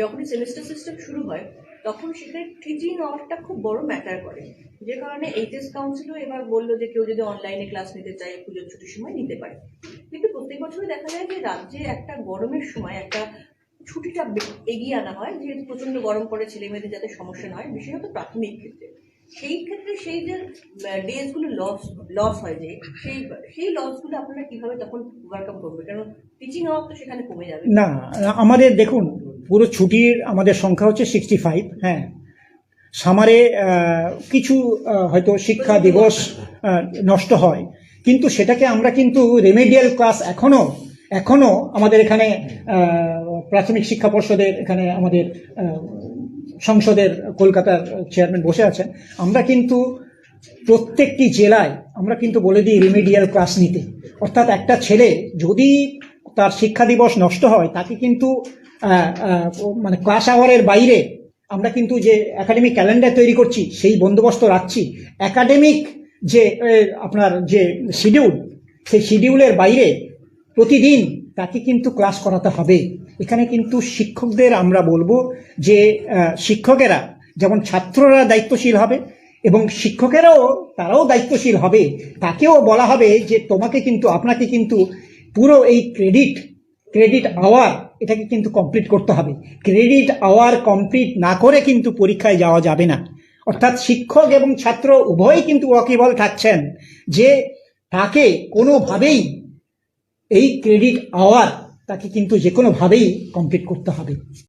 যখনই semester system শুরু হয়, তখন সেখানে টিচিং আওয়ারটা খুব বড় ম্যাটার করে। যে কারণে এইচএস কাউন্সিলও এবার বলল যে কেউ যদি অনলাইনে ক্লাস নিতে চায়, পুজোর ছুটির সময় নিতে পারে। কিন্তু প্রত্যেক বছরই দেখা যায় যে রাজ্যে একটা গরমের সময়, একটা ছুটিটা এগিয়ে আনা হয়, যেহেতু প্রচণ্ড গরম পড়ে ছেলে মেয়েদের যাতে সমস্যা না হয়, বিশেষত প্রাথমিক ক্ষেত্রে। সেই ক্ষেত্রে সেই যে ডেজগুলো লস লস হয় যে, সেই সেই লসগুলো আপনারা কীভাবে তখন ওভারকাম করবে কারণ টিচিং আওয়ার তো সেখানে কমে যাবে। না, আমাদের দেখুন পুরো ছুটির আমাদের সংখ্যা হচ্ছে সিক্সটি ফাইভ হ্যাঁ। সামারে কিছু হয়তো শিক্ষা দিবস নষ্ট হয়। কিন্তু সেটাকে আমরা কিন্তু রেমেডিয়াল ক্লাস এখনও এখনও আমাদের এখানে প্রাথমিক শিক্ষা পর্ষদের এখানে আমাদের সংসদের কলকাতার চেয়ারম্যান বসে আছেন। আমরা কিন্তু প্রত্যেকটি জেলায় আমরা কিন্তু বলে দিই রিমিডিয়াল ক্লাস নিতে। অর্থাৎ একটা ছেলে যদি তার শিক্ষা দিবস নষ্ট হয়, তাকে কিন্তু মানে ক্লাস আওয়ারের বাইরে আমরা কিন্তু যে একাডেমিক ক্যালেন্ডার তৈরি করছি, সেই বন্দোবস্ত রাখছি। একাডেমিক যে আপনার যে শিডিউল সেই শিডিউলের বাইরে প্রতিদিন তাকে কিন্তু ক্লাস করাতে হবে। এখানে কিন্তু শিক্ষকদের আমরা বলব যে শিক্ষকেরা, যেমন ছাত্ররা দায়িত্বশীল হবে এবং শিক্ষকেরাও তারাও দায়িত্বশীল হবে। তাকেও বলা হবে যে, তোমাকে কিন্তু, আপনাকে কিন্তু পুরো এই ক্রেডিট ক্রেডিট আওয়ার এটাকে কিন্তু কমপ্লিট করতে হবে। ক্রেডিট আওয়ার কমপ্লিট না করে কিন্তু পরীক্ষায় যাওয়া যাবে না। অর্থাৎ শিক্ষক এবং ছাত্র উভয়ই কিন্তু ওয়াকিবল থাকছেন যে তাকে কোনোভাবেই এই ক্রেডিট আওয়ার তাকে কিন্তু যে কোনোভাবেই কমপ্লিট করতে হবে।